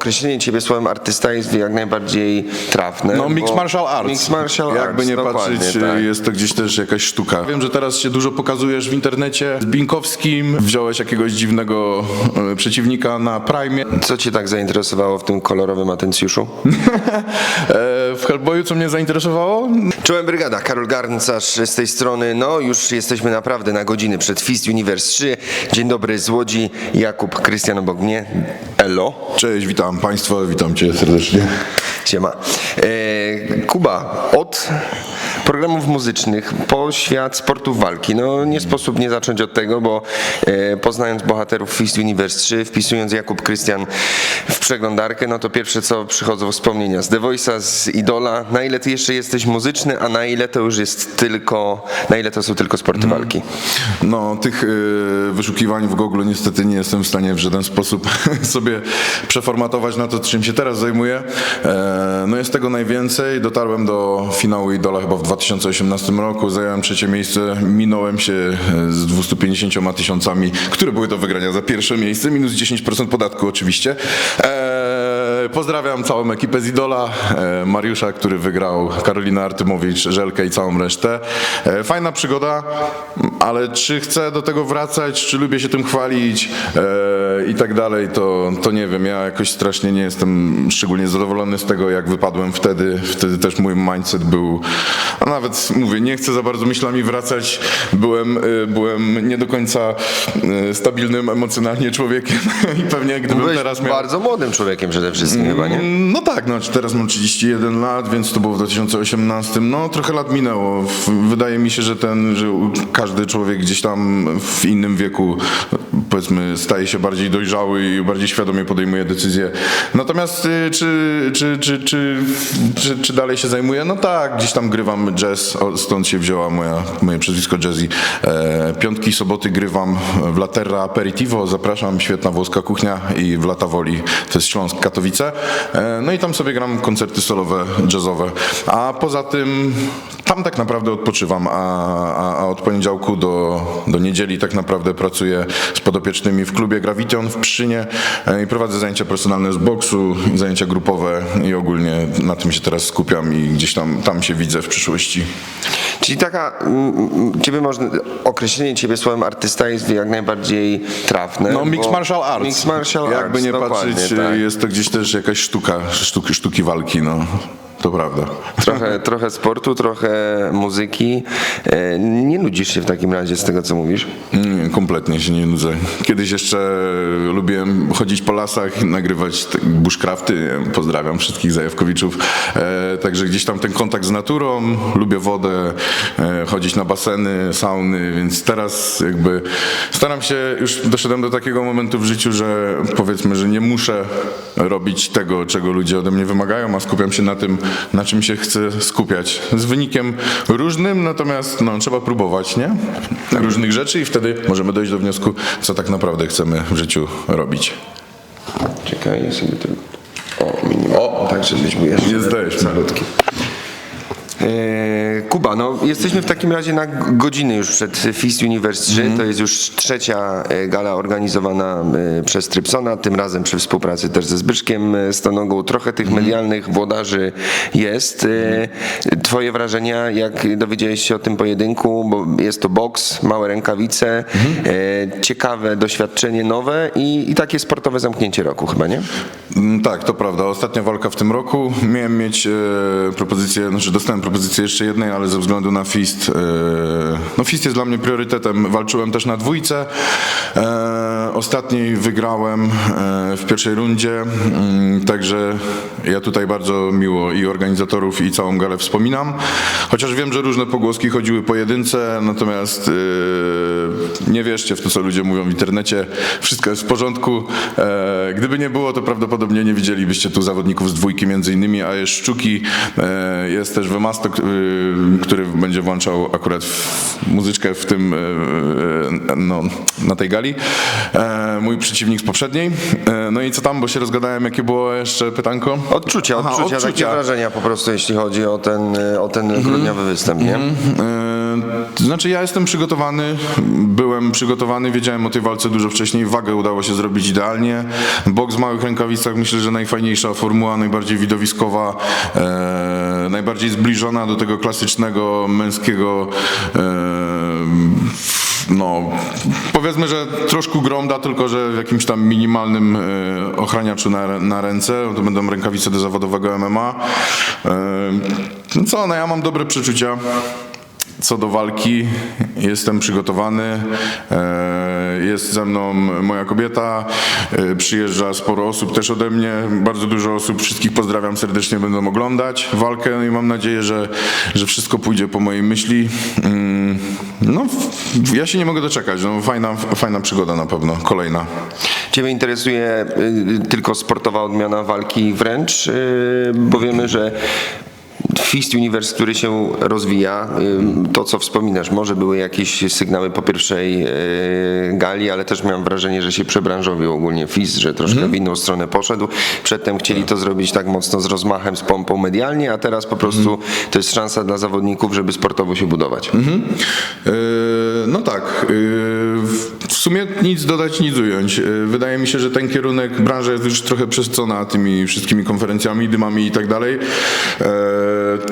określenie ciebie słowem artysta jest jak najbardziej trafne. No, bo- martial arts. Mixed martial Jakby arts, nie dokładnie, patrzeć, tak. jest to gdzieś też jakaś sztuka. Wiem, że teraz się dużo pokazujesz w internecie. Z Binkowskim wziąłeś jakiegoś dziwnego e, przeciwnika na Prime. Co cię tak zainteresowało w tym kolorowym atencjuszu? E, w Hellboyu co mnie zainteresowało? Czołem Brygada, Karol Garncarz z tej strony. No już jesteśmy naprawdę na godziny przed Fist Universe 3. Dzień dobry z Łodzi, Jakub, Krystian obok mnie. Elo. Cześć, witam Państwa, witam Cię serdecznie. Siema. E, Kuba, od programów muzycznych po świat sportów walki. No nie sposób nie zacząć od tego, bo e, poznając bohaterów Fist Universe 3, wpisując Jakub Krystian w przeglądarkę, no to pierwsze co przychodzą wspomnienia z The Voice'a, z Idola. Na ile ty jeszcze jesteś muzyczny, a na ile to już jest tylko, na ile to są tylko sporty walki? No, tych y, wyszukiwań w Google niestety nie jestem w stanie w żaden sposób sobie przeformatować na to, czym się teraz zajmuję. E, no jest tego najwięcej. Dotarłem do finału Idola chyba w 2018 roku. Zająłem trzecie miejsce. Minąłem się e, z 250 tysiącami, które były do wygrania za pierwsze miejsce. Minus 10% podatku oczywiście. E, pozdrawiam całą ekipę z Idola. E, Mariusza, który wygrał, Karolina Artymowicz, Żelkę i całą resztę. E, fajna przygoda, ale czy chcę do tego wracać, czy lubię się tym chwalić e, i tak dalej, to, to nie wiem. Ja jakoś strasznie nie jestem szczególnie zadowolony z tego, jak wypadłem wtedy. Wtedy też mój mindset był, a nawet mówię, nie chcę za bardzo myślami wracać. Byłem, e, byłem nie do końca e, stabilnym emocjonalnie człowiekiem i pewnie gdybym Byłeś teraz miał... bardzo młodym człowiekiem przede wszystkim chyba, nie? No tak, no teraz mam 31 lat, więc to było w 2018. No trochę lat minęło. Wydaje mi się, że ten, że każdy człowiek gdzieś tam w innym wieku powiedzmy staje się bardziej dojrzały i bardziej świadomie podejmuje decyzje. Natomiast y, czy, czy, czy, czy, czy, dalej się zajmuję? No tak, gdzieś tam grywam jazz, stąd się wzięła moja, moje przezwisko jazzy. E, piątki, soboty grywam w Laterra Aperitivo, zapraszam, świetna włoska kuchnia i w Lata Woli, to jest Śląsk, Katowice. E, no i tam sobie gram koncerty solowe, jazzowe. A poza tym tam tak naprawdę odpoczywam, a, a, a od poniedziałku do, do niedzieli tak naprawdę pracuję z podopiecznymi w klubie Graviton w Pszczynie e, i prowadzę zajęcia personalne z boksu, zajęcia grupowe i ogólnie na tym się teraz skupiam i gdzieś tam, tam się widzę w przyszłości. Czyli taka, ciebie można, określenie ciebie słowem artysta jest jak najbardziej trafne. No, mixed bo- martial arts. Mixed martial Jakby arts, nie dokładnie, patrzeć, tak. jest to gdzieś też jakaś sztuka, sztuki, sztuki walki, no. To prawda. Trochę, trochę sportu, trochę muzyki. E, Nie nudzisz się w takim razie z tego, co mówisz? Nie, kompletnie się nie nudzę. Kiedyś jeszcze lubiłem chodzić po lasach, nagrywać bushcrafty. Pozdrawiam wszystkich zajawkowiczów. E, także gdzieś tam ten kontakt z naturą, lubię wodę, e, chodzić na baseny, sauny, więc teraz jakby staram się, już doszedłem do takiego momentu w życiu, że powiedzmy, że nie muszę robić tego, czego ludzie ode mnie wymagają, a skupiam się na tym, na czym się chcę skupiać. Z wynikiem różnym, natomiast no, trzeba próbować, nie? Różnych rzeczy i wtedy możemy dojść do wniosku, co tak naprawdę chcemy w życiu robić. Czekaj, ja sobie to... O, minimum. O, tak, żebyśmy jeszcze... Jesteśmy. Salutki. E, Kuba, no jesteśmy w takim razie na godziny już przed Fist Universe 3. Mhm. To jest już trzecia e, gala organizowana e, przez Trypsona, tym razem przy współpracy też ze Zbyszkiem Stonogą. Trochę tych Mhm. medialnych włodarzy jest. E, Twoje wrażenia, jak dowiedziałeś się o tym pojedynku, bo jest to boks, małe rękawice, Mhm. e, ciekawe doświadczenie nowe i, i takie sportowe zamknięcie roku chyba, nie? Mm, Tak, to prawda. Ostatnia walka w tym roku. Miałem mieć propozycję, znaczy dostałem propozycję jeszcze jednej, ale ze względu na Fist, e, no Fist jest dla mnie priorytetem. Walczyłem też na dwójce. E, ostatniej wygrałem e, w pierwszej rundzie, mm, także ja tutaj bardzo miło i organizatorów i całą galę wspominam. Chociaż wiem, że różne pogłoski chodziły po jedynce, natomiast nie wierzcie w to, co ludzie mówią w internecie. Wszystko jest w porządku. Gdyby nie było, to prawdopodobnie nie widzielibyście tu zawodników z dwójki między innymi, a jest Szczuki, jest też Wymastok, e, który będzie włączał akurat w muzyczkę w tym, e, e, no, na tej gali. E, mój przeciwnik z poprzedniej. E, no i co tam, bo się rozgadałem, jakie było jeszcze pytanko? Odczucia, Aha, odczucia, takie odczucia. wrażenia po prostu, jeśli chodzi o ten, o ten grudniowy występ, nie? E, to znaczy ja jestem przygotowany, byłem przygotowany, wiedziałem o tej walce dużo wcześniej, wagę udało się zrobić idealnie. Boks w małych rękawicach myślę, że najfajniejsza formuła, najbardziej widowiskowa, e, najbardziej zbliżona do tego klasycznego męskiego e, no, powiedzmy, że troszkę gromda, tylko że w jakimś tam minimalnym e, ochraniaczu na, na ręce. To będą rękawice do zawodowego MMA. E, no co, no ja mam dobre przeczucia. Co do walki, jestem przygotowany. E, Jest ze mną moja kobieta, e, przyjeżdża sporo osób też ode mnie, bardzo dużo osób, wszystkich pozdrawiam serdecznie, będą oglądać walkę i mam nadzieję, że, że wszystko pójdzie po mojej myśli. Mm, No, ja się nie mogę doczekać, no, fajna, fajna przygoda na pewno, kolejna. Ciebie interesuje y, tylko sportowa odmiana walki wręcz, y, bo wiemy, że Fist Universe, który się rozwija, to co wspominasz, może były jakieś sygnały po pierwszej y, gali, ale też miałem wrażenie, że się przebranżowił ogólnie Fist, że troszkę w inną stronę poszedł. Przedtem chcieli to zrobić tak mocno z rozmachem, z pompą medialnie, a teraz po prostu to jest szansa dla zawodników, żeby sportowo się budować. Yy, No tak, yy, sumie nic dodać, nic ująć. Yy, Wydaje mi się, że ten kierunek, branża jest już trochę przesycona tymi wszystkimi konferencjami, dymami i tak dalej. Yy,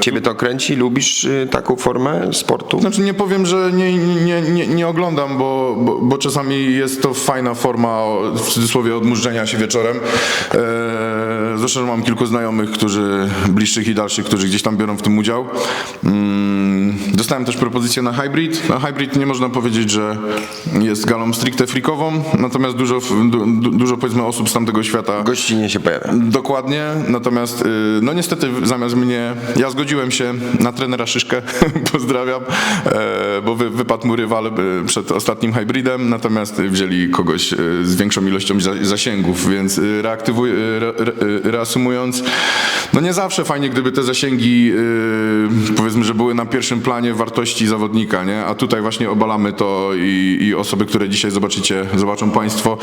Ciebie to kręci? Lubisz y, taką formę sportu? Znaczy nie powiem, że nie, nie, nie, nie oglądam, bo, bo, bo czasami jest to fajna forma w cudzysłowie odmurzenia się wieczorem. Eee, zresztą mam kilku znajomych, którzy bliższych i dalszych, którzy gdzieś tam biorą w tym udział. Mm, dostałem też propozycję na hybrid. Na hybrid nie można powiedzieć, że jest galą stricte freakową, natomiast dużo, du, du, dużo powiedzmy osób z tamtego świata Gościnie się pojawia. Dokładnie, natomiast y, no niestety zamiast mnie, ja zgodziłem się na trenera Szyszkę, pozdrawiam, e, bo wy, wypadł mu rywal y, przed ostatnim hybridem, natomiast wzięli kogoś y, z większą ilością za- zasięgów, więc reaktywuj, re, re, reasumując, no nie zawsze fajnie, gdyby te zasięgi powiedzmy, że były na pierwszym planie wartości zawodnika, nie? a tutaj właśnie obalamy to i, i osoby, które dzisiaj zobaczycie, zobaczą Państwo,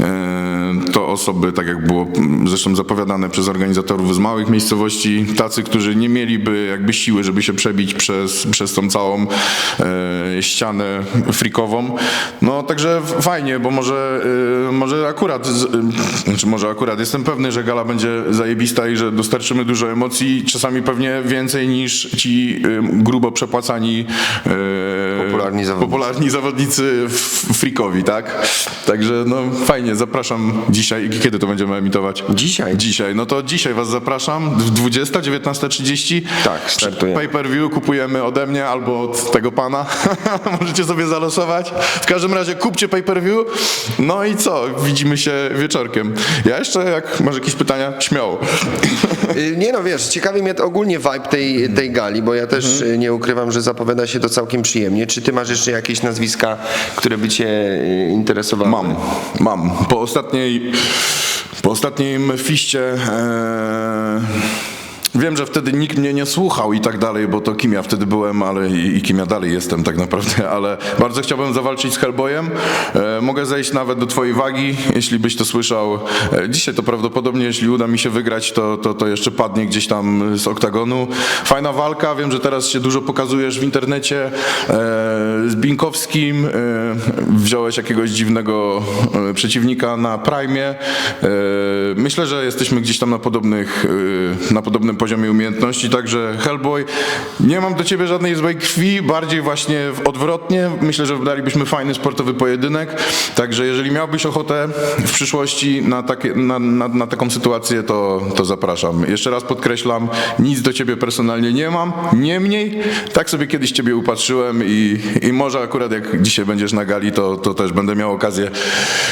e, to osoby, tak jak było zresztą zapowiadane przez organizatorów z małych miejscowości, tacy, którzy nie mieliby jakby siły, żeby się przebić przez, przez tą całą e, ścianę frikową. No także fajnie, bo może, e, może akurat, znaczy może akurat, jestem pewny, że gala będzie zajebista i że dostarczymy dużo emocji, czasami pewnie więcej niż ci grubo przepłacani Popularni zawodnicy. popularni zawodnicy f- tak? Także no fajnie, zapraszam dzisiaj. Kiedy to będziemy emitować? Dzisiaj. Dzisiaj, no to dzisiaj was zapraszam. 20, 19.30. Tak, startujemy. Pay per view kupujemy ode mnie albo od tego pana. Możecie sobie zalosować. W każdym razie kupcie pay per view. No i co? Widzimy się wieczorkiem. Ja jeszcze, jak masz jakieś pytania, śmiało. Y, Nie no, wiesz, ciekawi mnie to ogólnie vibe tej, tej gali, bo ja też y, nie ukrywam, że zapowiada się to całkiem przyjemnie. Czy ty masz jeszcze jakieś nazwiska, które by cię y, interesowały? Mam, mam. Po ostatniej, po ostatnim fiście e, wiem, że wtedy nikt mnie nie słuchał i tak dalej, bo to kim ja wtedy byłem, ale i, i kim ja dalej jestem tak naprawdę, ale bardzo chciałbym zawalczyć z Hellboyem. E, mogę zejść nawet do twojej wagi, jeśli byś to słyszał. E, dzisiaj to prawdopodobnie, jeśli uda mi się wygrać, to, to, to jeszcze padnie gdzieś tam z oktagonu. Fajna walka, wiem, że teraz się dużo pokazujesz w internecie. E, z Binkowskim e, wziąłeś jakiegoś dziwnego e, przeciwnika na Prime. E, myślę, że jesteśmy gdzieś tam na podobnych, e, na podobnym poziomie umiejętności, także Hellboy, nie mam do ciebie żadnej złej krwi, bardziej właśnie odwrotnie. Myślę, że dalibyśmy fajny sportowy pojedynek, także jeżeli miałbyś ochotę w przyszłości na, takie, na, na, na taką sytuację, to, to zapraszam. Jeszcze raz podkreślam, nic do ciebie personalnie nie mam, niemniej tak sobie kiedyś ciebie upatrzyłem i, i może akurat jak dzisiaj będziesz na gali, to, to też będę miał okazję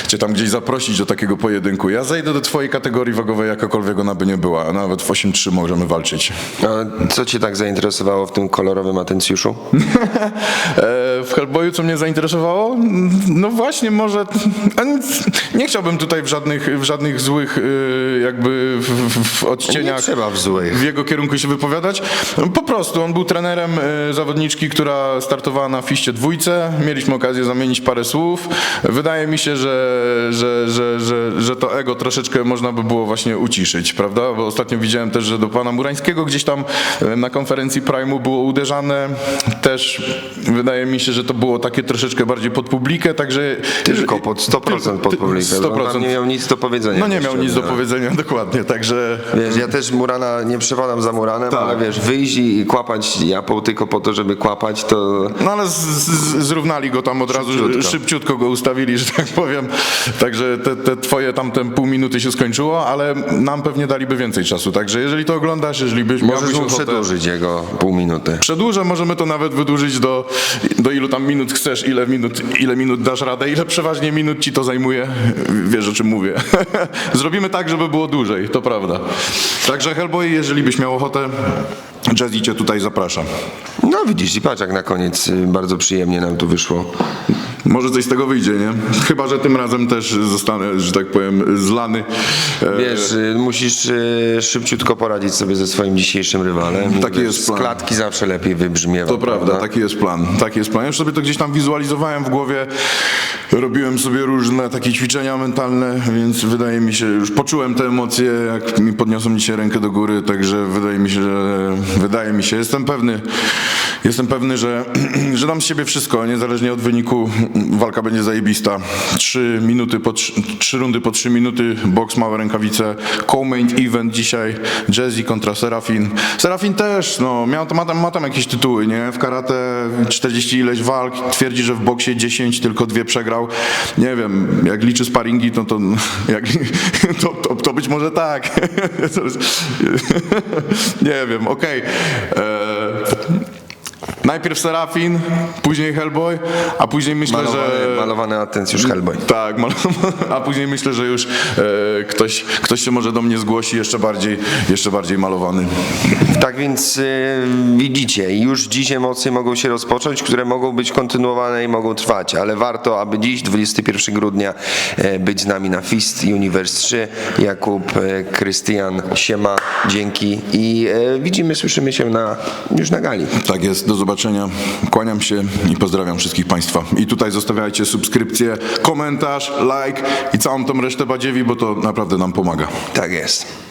cię tam gdzieś zaprosić do takiego pojedynku. Ja zejdę do twojej kategorii wagowej, jakakolwiek ona by nie była, nawet w 8-3 możemy walczyć. A co cię tak zainteresowało w tym kolorowym atencjuszu? W Hellboyu, co mnie zainteresowało? No właśnie, może. Nie chciałbym tutaj w żadnych, w żadnych złych, y, jakby w, w, w Nie odcieniach. trzeba w złych. w jego kierunku się wypowiadać. Po prostu on był trenerem y, zawodniczki, która startowała na fiście dwójce. Mieliśmy okazję zamienić parę słów. Wydaje mi się, że, że, że, że, że to ego troszeczkę można by było właśnie uciszyć, prawda? Bo ostatnio widziałem też, że do pana Murańskiego gdzieś tam y, na konferencji Prime'u było uderzane. Też wydaje mi się, że to było takie troszeczkę bardziej pod publikę, także... Tylko pod 100% pod publikę. bo On 100%. tam nie miał nic do powiedzenia. No nie miał nic do powiedzenia, dokładnie, także... Wiesz, ja też Murana nie przepadam za Muranem, Tak. ale wiesz, wyjść i kłapać Japą tylko po to, żeby kłapać, to No ale z, z, zrównali go tam od razu, Szybciutko. szybciutko go ustawili, że tak powiem. Także te, te twoje tamte pół minuty się skończyło, ale nam pewnie daliby więcej czasu. Także jeżeli to oglądasz, jeżeli byś możesz mu przedłużyć jego pół minuty. Przedłużę, możemy to nawet wydłużyć do, do ilu tam minut chcesz, ile minut, ile minut dasz radę, ile przeważnie minut ci to zajmuje. Wiesz o czym mówię. Zrobimy tak, żeby było dłużej, to prawda. Także Hellboy, jeżeli byś miał ochotę, Jazzy cię tutaj zapraszam. No widzisz i patrz jak na koniec y, bardzo przyjemnie nam tu wyszło. Może coś z tego wyjdzie, nie? Chyba, że tym razem też zostanę, że tak powiem, zlany. E, Wiesz, y, musisz y, szybciutko poradzić sobie ze swoim dzisiejszym rywalem. Taki wiesz, jest Z plan. klatki zawsze lepiej wybrzmiewa. To prawda, taki jest plan. Taki jest plan. Ja już sobie to gdzieś tam wizualizowałem w głowie. Robiłem sobie różne takie ćwiczenia mentalne, więc wydaje mi się, już poczułem te emocje, jak mi podniosą dzisiaj rękę do góry, także wydaje mi się, że wydaje mi się, jestem pewny, jestem pewny, że, że dam z siebie wszystko, niezależnie od wyniku, walka będzie zajebista. Trzy minuty, po trzy, trzy rundy po trzy minuty, boks małe rękawice, co-main event dzisiaj, Jazzy kontra Serafin. Serafin też, no, miał, ma, tam, ma tam jakieś tytuły, nie? W karate 40 ileś walk, twierdzi, że w boksie 10, tylko dwie przegrał. Nie wiem, jak liczy sparingi, to, to, jak, to, to, to być może tak. Nie wiem, okej. Eee, Najpierw Serafin, później Hellboy, a później myślę, Malowany, że... malowany atencjusz Hellboy. Tak, a później myślę, że już e, ktoś, ktoś się może do mnie zgłosi jeszcze bardziej, jeszcze bardziej malowany. Tak więc y, widzicie, już dziś emocje mogą się rozpocząć, które mogą być kontynuowane i mogą trwać, ale warto, aby dziś, 21 grudnia, e, być z nami na Fist Universe 3. Jakub, e, Krystian, Siema, dzięki i widzimy, słyszymy się na, już na gali. Tak jest, do zobaczenia. Kłaniam się i pozdrawiam wszystkich Państwa. I tutaj zostawiajcie subskrypcję, komentarz, like i całą tą resztę badziewi, bo to naprawdę nam pomaga. Tak jest.